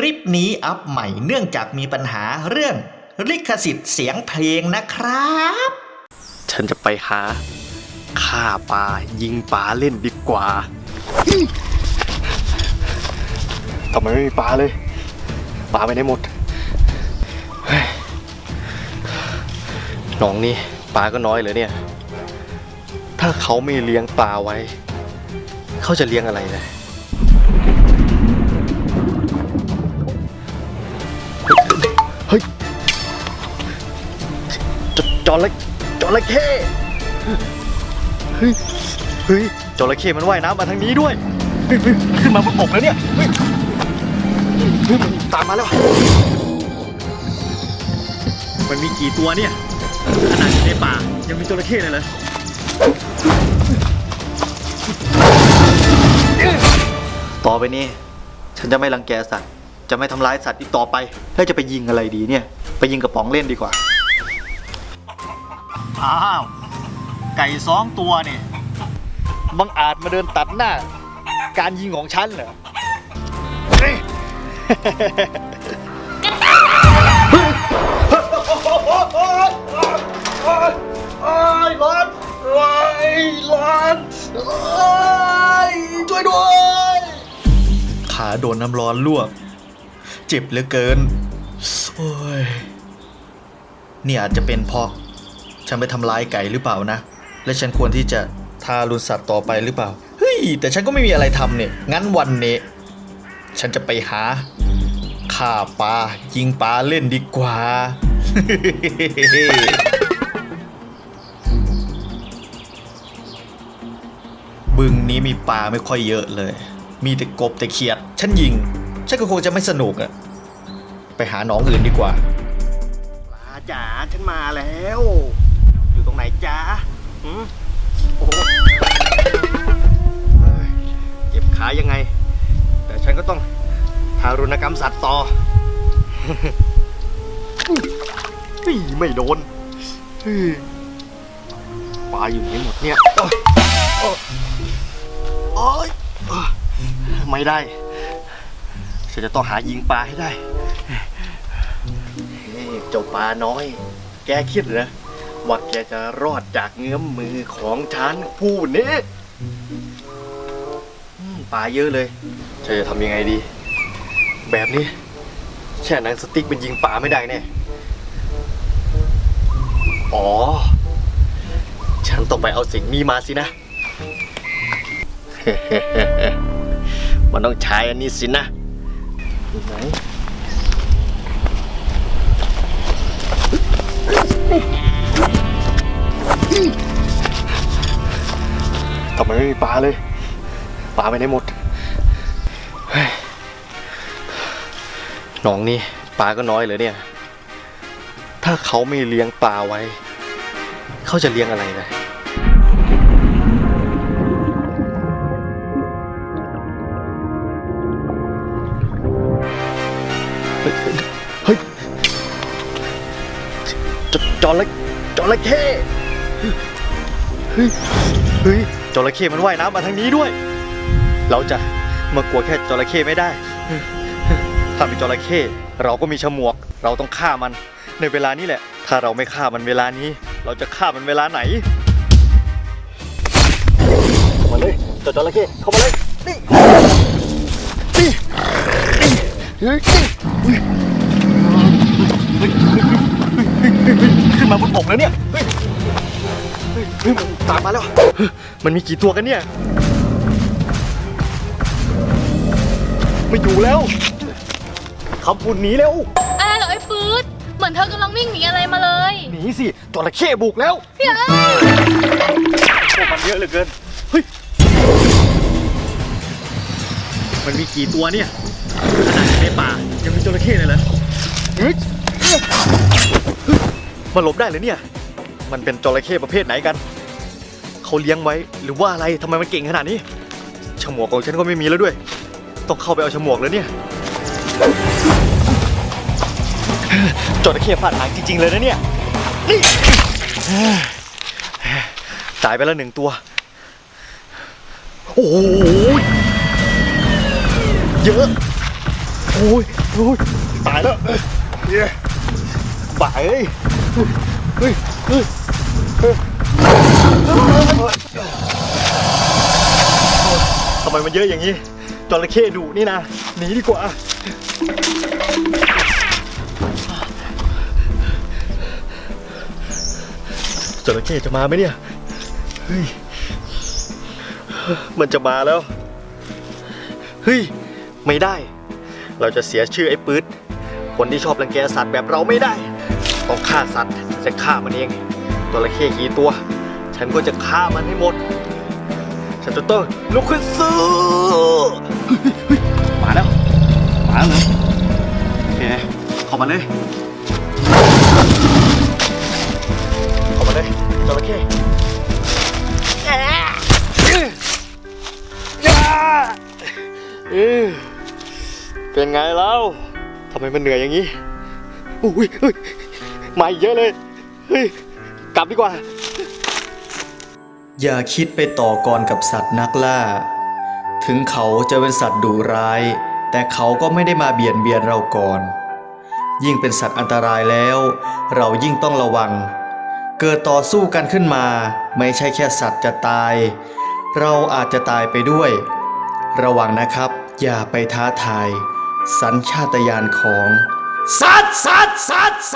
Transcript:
คลิปนี้อัพใหม่เนื่องจากมีปัญหาเรื่อง ลิขสิทธิ์เสียงเพลงนะครับ ฉันจะไปหาฆ่าปลายิงปลาเล่นดีกว่าทำไมไม่มีปลาเลยปลาไปไหนหมดเฮ้ยหนองนี่ปลาก็น้อยเหลยเนี่ย ถ้าเขาไม่เลี้ยงปลาไว้ เขาจะเลี้ยงอะไรนะ จระจระเข้เฮ้ยเฮ้ยจระเข้มันว่ายน้ำมาทางนี้ด้วยเฮ้ยเฮ้ยขึ้นมาบนบกแล้วเนี่ยเฮ้ยเฮ้ยมันตามมาแล้ว มันมีกี่ตัวเนี่ย ขนาดอยู่ในป่ายังมีจระเข้เลยเหรอต่อไปนี้ ฉันจะไม่รังแกสัตว์ จะไม่ทำร้ายสัตว์อีกต่อไป แล้วจะไปยิงอะไรดีเนี่ย ไปยิงกระป๋องเล่นดีกว่า อ้าว ไก่สองตัวนี่บังอาจมาเดินตัดหน้า การยิงของฉันเหรอเฮ้ย ร้อนร้อนร้อนช่วยด้วย ขาโดนน้ำร้อนลวก เจ็บเหลือเกิน โอ้ยนี่อาจจะเป็นเพราะ ฉันไปทำร้ายไก่หรือเปล่านะ และฉันควรที่จะทารุณสัตว์ต่อไปหรือเปล่า เฮ้ย แต่ฉันก็ไม่มีอะไรทำเนี่ย งั้นวันนี้ ฉันจะไปหาฆ่าปลายิงปลาเล่นดีกว่า บึงนี้มีปลาไม่ค่อยเยอะเลย มีแต่กบแต่เขียด ฉันยิง ฉันก็คงจะไม่สนุกอะไปหาหนองอื่นดีกว่า ปลาจ๋าฉันมาแล้ว อยู่ตรงไหนจ๊ะหืมโอ้โหเฮ้ยเจ็บขายังไง แต่ฉันก็ต้องทารุณกรรมสัตว์ต่อนี่ไม่โดนเฮ้ยปลาอยู่ไหนหมดเนี่ยโอ๊ยโอ๊ยโอ๊ยไม่ได้ ฉันจะต้องหายิงปลาให้ได้เฮ้ยเจ้าปลาน้อย แกคิดเหรอ ว่าแกจะรอดจากเงื้อมมือของฉันผู้นี้ปลาเยอะเลยฉันจะทำยังไงดี แบบนี้ แช่หนังสติ๊กเป็นยิงปลาไม่ได้แน่อ๋อ ฉันต้องไปเอาสิ่งนี้มาสินะ มันต้องใช้อันนี้สินะไหน ทำไมไม่มีปลาเลย ปลาไปไหนหมดหนองนี่ปลาก็น้อยเลยเนี่ย ถ้าเขาไม่เลี้ยงปลาไว้ เขาจะเลี้ยงอะไรนะเฮ้ยเฮ้ยจจระจระเข้เฮ้ย เฮ้ย จระเข้มันว่ายน้ำมาทางนี้ด้วย เราจะมากลัวแค่จระเข้ไม่ได้ ถ้าเป็นจระเข้เราก็มีฉมวก เราต้องฆ่ามัน ในเวลานี้แหละ ถ้าเราไม่ฆ่ามันเวลานี้ เราจะฆ่ามันเวลาไหนมาเลยจจระเข้เข้ามาเลยนี่นี่นี่ขึ้นมาบนบกแล้วเนี่ย ฮ้ยเฮ้ยเฮ้ยมันตามมาแล้ว มันมีกี่ตัวกันเนี่ย ไม่อยู่แล้วคำปุ่นหนีแล้วอะไรเหรอไอ้ปื๊ดเหมือนเธอกำลังวิ่งหนีอะไรมาเลยหนีสิจระเข้บุกแล้วพี่เอ้ยพวกมันเยอะเหลือเกิน เฮ้ย มันมีกี่ตัวเนี่ยขนาดอยู่ในป่ายังมีจระเข้เลยเหรอเฮ้ยเฮ้ยมันหลบได้เลยเนี่ย มันเป็นจระเข้ประเภทไหนกัน เขาเลี้ยงไว้ หรือว่าอะไรทำไมมันเก่งขนาดนี้ฉมวกของฉันก็ไม่มีแล้วด้วย ต้องเข้าไปเอาฉมวกแล้วเนี่ยจระเข้ฟาดหางจริงๆเลยนะเนี่ยนี่ตายไปแล้วหนึ่งตัว โอ้โหเยอะโอ้ยโอ้ยตายแล้วเย้บ่ายเอ้ยเฮ้ยเฮ้ยเฮ้ย ทำไมมันเยอะอย่างนี้จระเข้ดุนี่นะหนีดีกว่า จระเข้จะมาไหมเนี่ยเฮ้ยมันจะมาแล้วเฮ้ยไม่ได้ เราจะเสียชื่อไอ้ปื๊ดคนที่ชอบรังแกสัตว์แบบเราไม่ได้ ต้องฆ่าสัตว์จะฆ่ามันเอง จระเข้กี่ตัว ฉันก็จะฆ่ามันให้หมด ฉันจะต้องลุกขึ้นสู้มาแล้ว มาแล้วเหรอโอเคเข้ามาเลยเข้ามาเลยจระเข้เป็นไงแล้วทำไมมันเหนื่อยอย่างนี้อุ้ยเฮ้ยมาเยอะเลยเฮ้ย กลับดีกว่า อย่าคิดไปต่อกรกับสัตว์นักล่า ถึงเขาจะเป็นสัตว์ดุร้าย แต่เขาก็ไม่ได้มาเบียดเบียนเราก่อน ยิ่งเป็นสัตว์อันตรายแล้ว เรายิ่งต้องระวัง เกิดต่อสู้กันขึ้นมา ไม่ใช่แค่สัตว์จะตาย เราอาจจะตายไปด้วย ระวังนะครับ อย่าไปท้าทาย สัญชาตญาณของ สัตว์สัตว์สัตว์สั